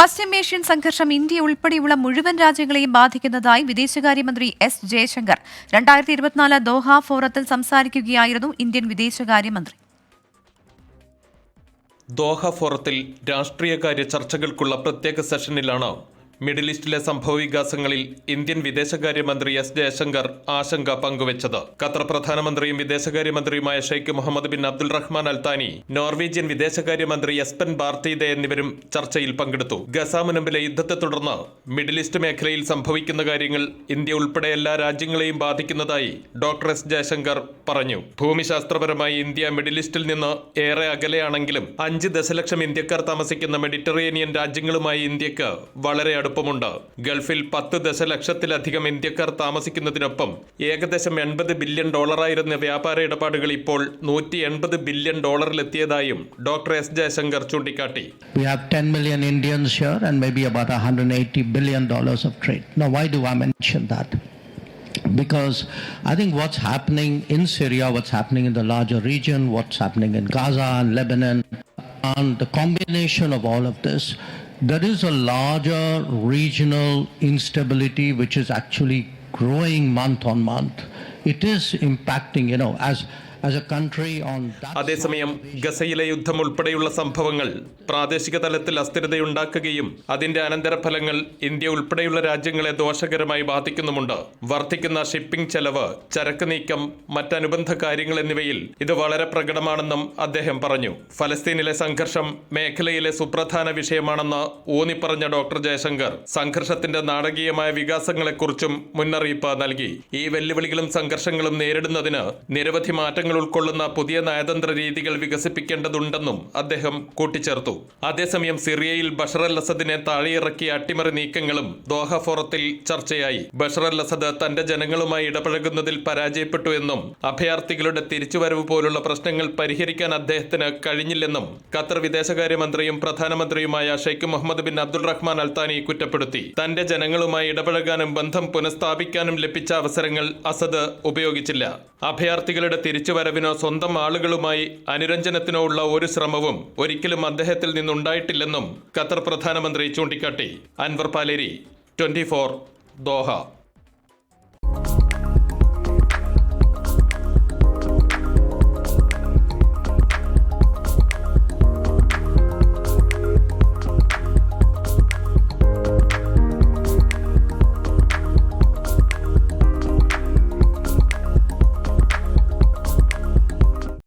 പശ്ചിമേഷ്യൻ സംഘർഷം ഇന്ത്യ ഉൾപ്പെടെയുള്ള മുഴുവൻ രാജ്യങ്ങളെയും ബാധിക്കുന്നതായി വിദേശകാര്യമന്ത്രി എസ് ജയശങ്കർ. രണ്ടായിരത്തി ഇരുപത്തിനാല് ദോഹ ഫോറത്തിൽ സംസാരിക്കുകയായിരുന്നു ഇന്ത്യൻ വിദേശകാര്യമന്ത്രി. ദോഹ ഫോറത്തിൽ രാഷ്ട്രീയകാര്യ ചർച്ചകൾക്കുള്ള പ്രത്യേക സെഷനിലാണ് മിഡിൽ ഈസ്റ്റിലെ സംഭവവികാസങ്ങളിൽ ഇന്ത്യൻ വിദേശകാര്യമന്ത്രി എസ് ജയശങ്കർ ആശങ്ക പങ്കുവച്ചത്. ഖത്തർ പ്രധാനമന്ത്രിയും വിദേശകാര്യമന്ത്രിയുമായ Sheikh Mohammed bin Abdul Rahman Al Thani Norwegian വിദേശകാര്യമന്ത്രി എസ്പെൻ ബാർത്തീദെ എന്നിവരും ചർച്ചയിൽ പങ്കെടുത്തു. ഗസ മുനമ്പിലെ യുദ്ധത്തെ തുടർന്ന് മിഡിൽ ഈസ്റ്റ് മേഖലയിൽ സംഭവിക്കുന്ന കാര്യങ്ങൾ ഇന്ത്യ ഉൾപ്പെടെ എല്ലാ രാജ്യങ്ങളെയും ബാധിക്കുന്നതായി ഡോക്ടർ എസ് ജയശങ്കർ പറഞ്ഞു. ഭൂമിശാസ്ത്രപരമായി ഇന്ത്യ മിഡിൽ ഈസ്റ്റിൽ നിന്ന് ഏറെ അകലെയാണെങ്കിലും അഞ്ച് ദശലക്ഷം ഇന്ത്യക്കാർ താമസിക്കുന്ന മെഡിറ്ററേനിയൻ രാജ്യങ്ങളുമായി ഇന്ത്യയ്ക്ക് വളരെ അടുപ്പമുണ്ട് ഗൾഫിൽ പത്ത് ദശലക്ഷത്തിലധികം ഇന്ത്യക്കാർ താമസിക്കുന്നതിനൊപ്പം ഏകദേശം എൺപത് ബില്യൺ ഡോളറായിരുന്ന വ്യാപാര ഇടപാടുകൾ ഇപ്പോൾ നൂറ്റി എൺപത് ബില്യൺ ഡോളറിലെത്തിയതായും ഡോക്ടർ എസ് ജയശങ്കർ ചൂണ്ടിക്കാട്ടി We have 10 million Indians here and maybe about 180 billion dollars of trade. Now, why do I mention that? Because I think what's happening in Syria, what's happening in the larger region, what's happening in Gaza and Lebanon, and the combination of all of this, there is a larger regional instability which is actually growing month on month. It is impacting, you know, as അതേസമയം ഗസയിലെ യുദ്ധം ഉൾപ്പെടെയുള്ള സംഭവങ്ങൾ പ്രാദേശിക തലത്തിൽ അസ്ഥിരതയുണ്ടാക്കുകയും അതിന്റെ അനന്തരഫലങ്ങൾ India ഉൾപ്പെടെയുള്ള രാജ്യങ്ങളെ ദോഷകരമായി ബാധിക്കുന്നുമുണ്ട്. വർദ്ധിക്കുന്ന ഷിപ്പിംഗ് ചെലവ് ചരക്ക് നീക്കം മറ്റനുബന്ധ കാര്യങ്ങൾ എന്നിവയിൽ ഇത് വളരെ പ്രകടമാണെന്നും അദ്ദേഹം പറഞ്ഞു. ഫലസ്തീനിലെ സംഘർഷം മേഖലയിലെ സുപ്രധാന വിഷയമാണെന്ന് ഊന്നിപ്പറഞ്ഞ ഡോക്ടർ ജയശങ്കർ സംഘർഷത്തിന്റെ നാടകീയമായ വികാസങ്ങളെക്കുറിച്ചും മുന്നറിയിപ്പ് നൽകി. ഈ വെല്ലുവിളികളും സംഘർഷങ്ങളും നേരിടുന്നതിന് നിരവധി മാറ്റങ്ങൾ ഉൾക്കൊള്ളുന്ന പുതിയ നയതന്ത്ര രീതികൾ വികസിപ്പിക്കേണ്ടതുണ്ടെന്നും അദ്ദേഹം കൂട്ടിച്ചേർത്തു. അതേസമയം സിറിയയിൽ ബഷർ അൽ അസദിനെ താഴെയിറക്കിയ അട്ടിമറി നീക്കങ്ങളും ദോഹ ഫോറത്തിൽ ചർച്ചയായി. ബഷർ അൽ അസദ് തന്റെ ജനങ്ങളുമായി ഇടപഴകുന്നതിൽ പരാജയപ്പെട്ടു എന്നും അഭയാർത്ഥികളുടെ തിരിച്ചുവരവ് പോലുള്ള പ്രശ്നങ്ങൾ പരിഹരിക്കാൻ അദ്ദേഹത്തിന് കഴിഞ്ഞില്ലെന്നും ഖത്തർ വിദേശകാര്യമന്ത്രിയും പ്രധാനമന്ത്രിയുമായ Sheikh Mohammed bin Abdul Rahman Al Thani കുറ്റപ്പെടുത്തി. തന്റെ ജനങ്ങളുമായി ഇടപഴകാനും ബന്ധം പുനഃസ്ഥാപിക്കാനും ലഭിച്ച അവസരങ്ങൾ അസദ് ഉപയോഗിച്ചില്ല. അഭയാർത്ഥികളുടെ തിരിച്ചുവരവിനോ സ്വന്തം ആളുകളുമായി അനുരഞ്ജനത്തിനോ ഉള്ള ഒരു ശ്രമവും ഒരിക്കലും അദ്ദേഹത്തിൽ നിന്നുണ്ടായിട്ടില്ലെന്നും ഖത്തർ പ്രധാനമന്ത്രി ചൂണ്ടിക്കാട്ടി. Anwar Paleri twenty Doha.